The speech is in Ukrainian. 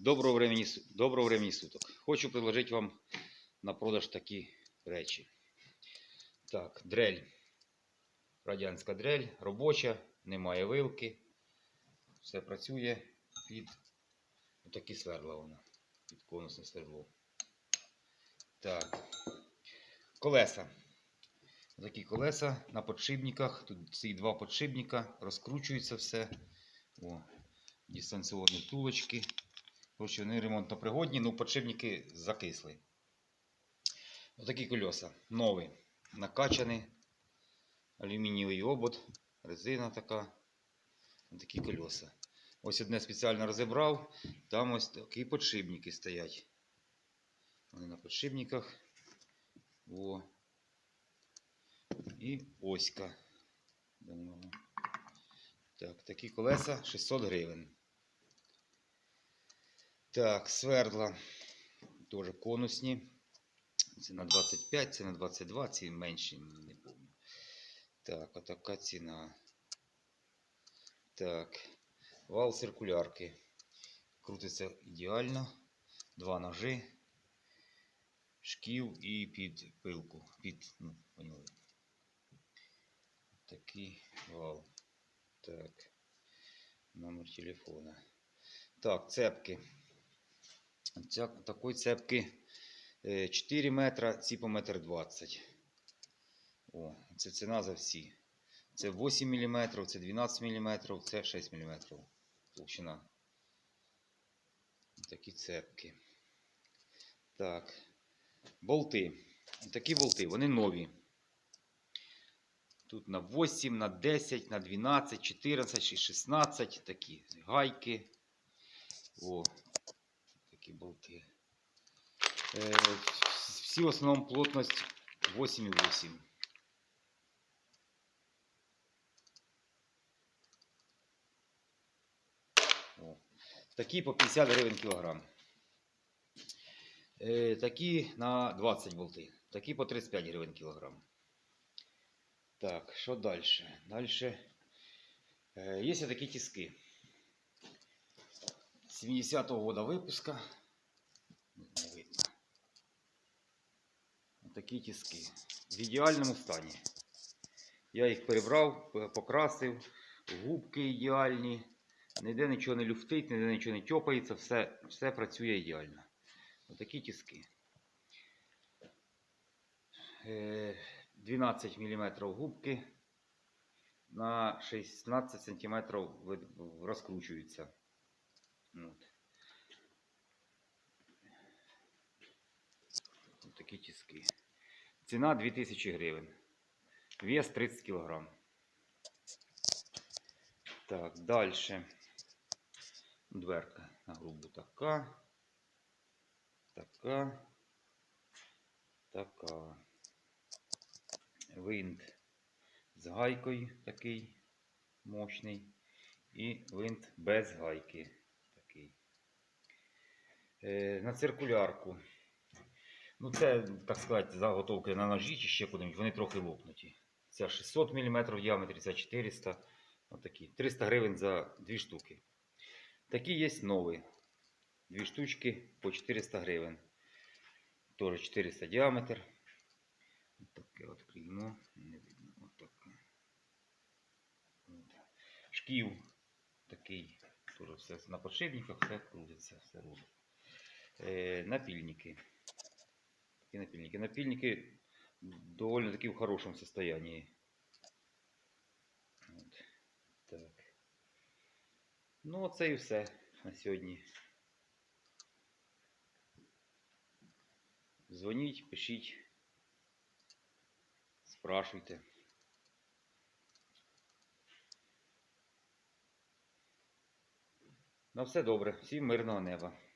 Доброго времени, доброго времени суток. Хочу предложити вам на продаж такі речі. Так, дрель. Радянська дрель, робоча, немає вилки. Все працює під такі сверла вона. Під конусне сверло. Так. Колеса. Такі колеса на подшипниках. Тут ці два подшипника. Розкручується все. О, дистанційні втулочки. Коротше, вони ремонтно пригодні, ну подшипники закисли. Отакі кольоса. Нові. Накачані. Алюмінієвий обод. Резина така. Такі кольоса. Ось одне спеціально розібрав. Там ось такі подшипники стоять. Вони на подшипниках. О. І оська. Так, такі колеса 600 гривень. Так, свердла теж конусні. Це на 25, це на 22, ці менші, не пам'ятаю. Так, отака ціна. Так, вал циркулярки. Крутиться ідеально. Два ножи, шків і під пилку. Під, ну, поняли. Такий вал. Так. Номер телефона. Так, цепки. Ця, такої цепки е, 4 метра, ці по метр 20. О, це ціна за всі. Це 8 мм, це 12 мм, це 6 мм. Толщина. Такі цепки. Так. Болти. Такі болти, вони нові. Тут на 8, на 10, на 12, 14, 16 такі гайки. О, такі болти. Е, всі в основному плотність 8,8. О. Такі по 50 гривень кілограм. Е, такі на 20 болти. Такі по 35 гривень кілограм. Так, що далі? Далі. Є такі тиски. 70-го года выпуска. Видно. Такі тиски. В ідеальному стані. Я їх перебрав, покрасив. Губки ідеальні. Ніде нічого не люфтить, ніде нічого не тьопається, все, все працює ідеально. Отакі тиски. Е, 12 мм губки на 16 см розкручуються. От. Ось такі тиски. Ціна 2000 гривень. Вес 30 кг. Так, далі. Дверка на грубу така. Така. Така. Винт з гайкою такий мощний. І винт без гайки на циркулярку. Ну, це, так сказати, заготовки на ножі чи ще куди Вони трохи лопнуті. Ця 600 мм в діаметрі, ця 400 Отакі. 300 гривень за дві штуки. Такі є нові. Дві штучки по 400 гривень. Теж 400 діаметр. Таке от клеймо. Не видно. Отаке. От. Шків такий. Теж все на подшипниках, все крутиться, все робить. Е, напильники. Такі напильники. Напильники доволі таки в хорошому состоянии. Так. Ну, оце і все на сьогодні. Дзвоніть, пишіть, спрашуйте. На все добре. Всім мирного неба.